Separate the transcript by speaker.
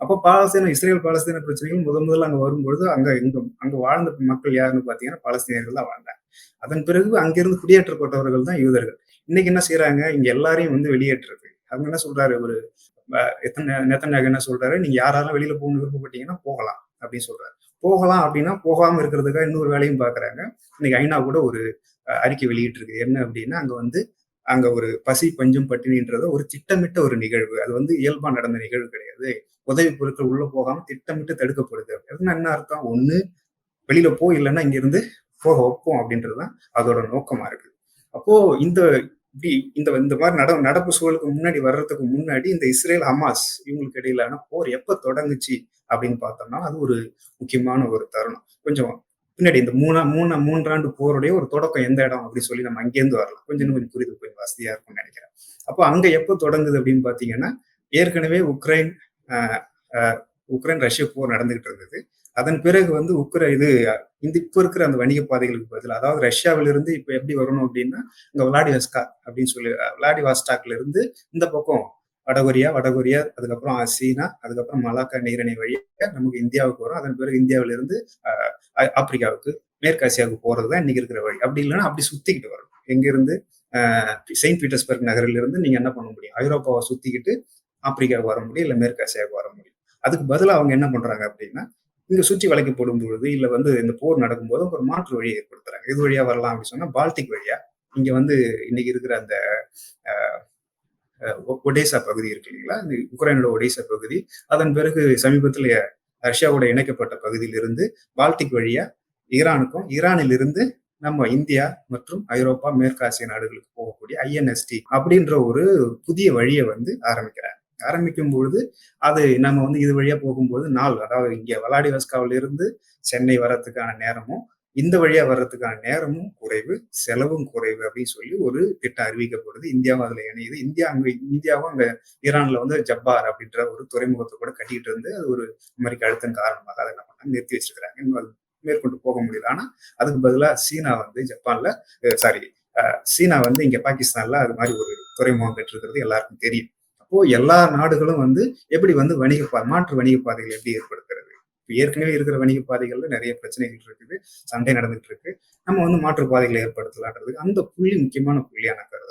Speaker 1: அப்போ பாலஸ்தீன இஸ்ரேல் பாலஸ்தீன பிரச்சனைகள் முதன் முதல்ல அங்கே வரும்பொழுது அங்கே இங்கும் அங்கே வாழ்ந்த மக்கள் யாருன்னு பார்த்தீங்கன்னா பாலஸ்தீனியர்கள் தான் வாழ்ந்தாங்க. அதன் பிறகு அங்கிருந்து குடியேற்றப்பட்டவர்கள் தான் யூதர்கள். இன்னைக்கு என்ன செய்யறாங்க இங்க எல்லாரையும் வந்து வெளியேற்றுறது அவங்க என்ன சொல்றாரு? ஒரு எத்தனை நெத்தனாக என்ன சொல்றாரு? நீங்க யாராலும் வெளியில போகணும்னு விருப்பப்பட்டீங்கன்னா போகலாம் அப்படின்னு சொல்றாரு. போகலாம் அப்படின்னா போகாம இருக்கிறதுக்காக இன்னொரு வேலையும் பாக்குறாங்க. இன்னைக்கு ஐநா கூட ஒரு அறிக்கை வெளியிட்டு இருக்கு என்ன அப்படின்னா அங்க வந்து அங்க ஒரு பசி பஞ்சம் பட்டினின்றத ஒரு திட்டமிட்ட ஒரு நிகழ்வு. அது வந்து இயல்பா நடந்த நிகழ்வு கிடையாது. உதவி பொருட்கள் உள்ள போகாம திட்டமிட்டு தடுக்கப்படுது அப்படின்னா என்ன அர்த்தம்? ஒண்ணு வெளியில போ இல்லைன்னா இங்க இருந்து போக வைப்போம் அப்படின்றதுதான் அதோட நோக்கமா இருக்கு. அப்போ இந்த இப்படி இந்த இந்த மாதிரி நட நடப்பு சூழலுக்கு முன்னாடி வர்றதுக்கு முன்னாடி இந்த இஸ்ரேல் ஹமாஸ் இவங்களுக்கு இடையிலான போர் எப்ப தொடங்குச்சு அப்படின்னு பார்த்தோம்னா அது ஒரு முக்கியமான ஒரு தருணம். கொஞ்சம் பின்னாடி இந்த மூணா மூணா மூன்றாண்டு போருடைய ஒரு தொடக்கம் எந்த இடம் அப்படின்னு சொல்லி நம்ம அங்கேருந்து வரலாம். கொஞ்சம் கொஞ்சம் புரிதல் கொஞ்சம் வசதியா இருக்கும்னு நினைக்கிறேன். அப்போ அங்க எப்போ தொடங்குது அப்படின்னு பாத்தீங்கன்னா ஏற்கனவே உக்ரைன் உக்ரைன் ரஷ்ய போர் நடந்துகிட்டு இருந்தது. அதன் பிறகு வந்து உக்ரை இது இந்த இப்ப இருக்கிற அந்த வணிக பாதைகளுக்கு பதில் அதாவது ரஷ்யாவிலிருந்து இப்ப எப்படி வரணும் அப்படின்னா இங்க விளாடிவாஸ்கா அப்படின்னு சொல்லி விளாடிவாஸ்டாக்ல இருந்து இந்த பக்கம் வடகொரியா வடகொரியா அதுக்கப்புறம் சீனா அதுக்கப்புறம் மலாக்கா நீரிணை வழியாக நமக்கு இந்தியாவுக்கு வரும். அதன் பிறகு இந்தியாவிலிருந்து ஆப்பிரிக்காவுக்கு மேற்காசியாவுக்கு போறதுதான் இன்னைக்கு இருக்கிற வழி. அப்படி இல்லைன்னா அப்படி சுத்திக்கிட்டு வரும் எங்கிருந்து செயின்ட் பீட்டர்ஸ்பர்க் நகரிலிருந்து நீங்க என்ன பண்ண முடியும்? ஐரோப்பாவை சுத்திக்கிட்டு ஆப்பிரிக்காவுக்கு வர முடியும் இல்லை மேற்காசியாவுக்கு வர முடியும். அதுக்கு பதிலாக அவங்க என்ன பண்றாங்க அப்படின்னா இங்கே சுற்றி வளைக்கப்படும் பொழுது இல்லை வந்து இந்த போர் நடக்கும்போது ஒரு மாற்று வழியை ஏற்படுத்துறாங்க. இது வழியா வரலாம் அப்படின்னு சொன்னா பால்டிக் வழியா. இங்க வந்து இன்னைக்கு இருக்கிற அந்த ஒடேசா பகுதி இருக்கு இல்லைங்களா? இந்த உக்ரைனோட ஒடேசா பகுதி. அதன் பிறகு சமீபத்தில் ரஷ்யாவோட இணைக்கப்பட்ட பகுதியிலிருந்து பால்டிக் வழியா ஈரானுக்கும் ஈரானில் இருந்து நம்ம இந்தியா மற்றும் ஐரோப்பா மேற்காசிய நாடுகளுக்கு போகக்கூடிய ஐஎன்எஸ்டி அப்படின்ற ஒரு புதிய வழியை வந்து ஆரம்பிக்கிறாங்க. ஆரம்பிக்கும் பொழுது அது நம்ம வந்து இது வழியா போகும்போது நாள் அதாவது இங்கே வலாடிவஸ்காவில இருந்து சென்னை வர்றதுக்கான நேரமும் இந்த வழியா வர்றதுக்கான நேரமும் குறைவு செலவும் குறைவு அப்படின்னு சொல்லி ஒரு திட்டம் அறிவிக்கப்படுது. இந்தியாவும் அதுல இணையுது. இந்தியா அங்க இந்தியாவும் அங்க ஈரான்ல வந்து ஜப்பார் அப்படின்ற ஒரு துறைமுகத்தை கூட கட்டிட்டு இருந்து அது ஒரு அமெரிக்க அழுத்தம் காரணமாக அதை என்ன பண்ணாங்க நிறுத்தி வச்சிருக்கிறாங்க. இன்னும் அது மேற்கொண்டு போக முடியல. ஆனா அதுக்கு பதிலாக சீனா வந்து ஜப்பான்ல சாரி சீனா வந்து இங்க பாகிஸ்தான்ல அது மாதிரி ஒரு துறைமுகம் பெற்றிருக்கிறது எல்லாருக்கும் தெரியும். அப்போ எல்லா நாடுகளும் வந்து எப்படி வந்து வணிக பா மாற்று வணிக பாதைகள் எப்படி ஏற்படுத்துறது ஏற்கனவே இருக்கிற வணிக பாதைகள்ல நிறைய பிரச்சனைகள் இருக்குது சண்டை நடந்துட்டு இருக்கு. நம்ம வந்து மாற்று பாதைகளை ஏற்படுத்தலான்றதுக்கு அந்த புள்ளி முக்கியமான புள்ளியான கருது